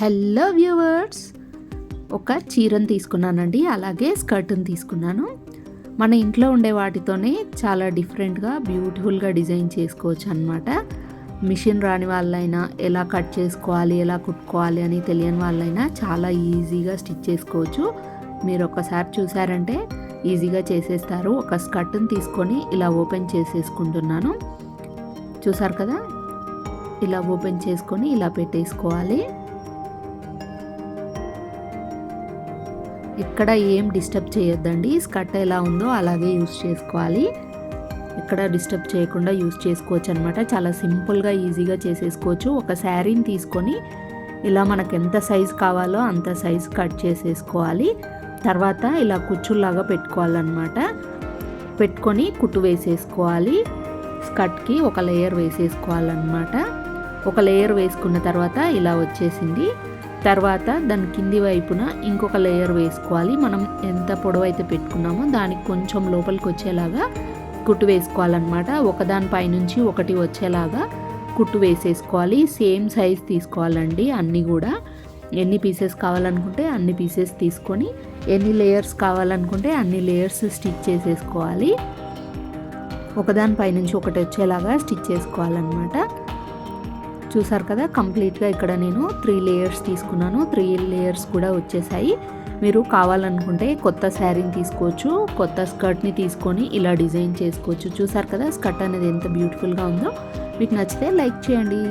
Hello viewers. ఒక చీరను తీసుకున్నానండి అలాగే స్కర్ట్ని తీసుకున్నాను. మన ఇంట్లో ఉండే వాటితోనే చాలా డిఫరెంట్గా బ్యూటిఫుల్గా డిజైన్ చేసుకోవచ్చు అనమాట మిషన్ రాని వాళ్ళైనా ఎలా కట్ చేసుకోవాలి ఎలా కుట్టుకోవాలి అని తెలియని వాళ్ళైనా చాలా ఈజీగా స్టిచ్ చేసుకోవచ్చు. మీరు ఒకసారి చూసారంటే ఈజీగా చేసేస్తారు. ఒక స్కర్ట్ని తీసుకొని ఇలా ఓపెన్ చేసేసుకుంటున్నాను. చూసారు కదా? ఇలా ఓపెన్ చేసుకొని ఇలా పెట్టేసుకోవాలి. ఇక్కడ ఏం డిస్టర్బ్ చేయొద్దండి. స్కర్ట్ ఎలా ఉందో అలాగే యూస్ చేసుకోవాలి. ఎక్కడ డిస్టర్బ్ చేయకుండా యూస్ చేసుకోవచ్చు అనమాట చాలా సింపుల్గా ఈజీగా చేసేసుకోవచ్చు. ఒక శారీని తీసుకొని ఇలా మనకు ఎంత సైజ్ కావాలో అంత సైజు కట్ చేసేసుకోవాలి. తర్వాత ఇలా కుచ్చుల్లాగా పెట్టుకోవాలన్నమాట. పెట్టుకొని కుట్టు వేసేసుకోవాలి. స్కర్ట్కి ఒక లేయర్ వేసేసుకోవాలన్నమాట. ఒక లేయర్ వేసుకున్న తర్వాత ఇలా వచ్చేసింది. తర్వాత దాని కింది వైపున ఇంకొక లేయర్ వేసుకోవాలి. మనం ఎంత పొడవు అయితే పెట్టుకున్నామో దానికి కొంచెం లోపలికి వచ్చేలాగా కుట్టు వేసుకోవాలన్నమాట. ఒకదానిపై నుంచి ఒకటి వచ్చేలాగా కుట్టు వేసేసుకోవాలి. సేమ్ సైజ్ తీసుకోవాలండి అన్నీ కూడా. ఎన్ని పీసెస్ కావాలనుకుంటే అన్ని పీసెస్ తీసుకొని ఎన్ని లేయర్స్ కావాలనుకుంటే అన్ని లేయర్స్ స్టిచ్ చేసేసుకోవాలి. ఒకదానిపై నుంచి ఒకటి వచ్చేలాగా స్టిచ్ చేసుకోవాలన్నమాట. చూసారు కదా కంప్లీట్గా ఇక్కడ నేను త్రీ లేయర్స్ తీసుకున్నాను. త్రీ లేయర్స్ కూడా వచ్చేసాయి. మీరు కావాలనుకుంటే కొత్త శారీని తీసుకోవచ్చు కొత్త స్కర్ట్ని తీసుకొని ఇలా డిజైన్ చేసుకోవచ్చు. చూసారు కదా స్కర్ట్ అనేది ఎంత బ్యూటిఫుల్గా ఉందో. మీకు నచ్చితే లైక్ చేయండి.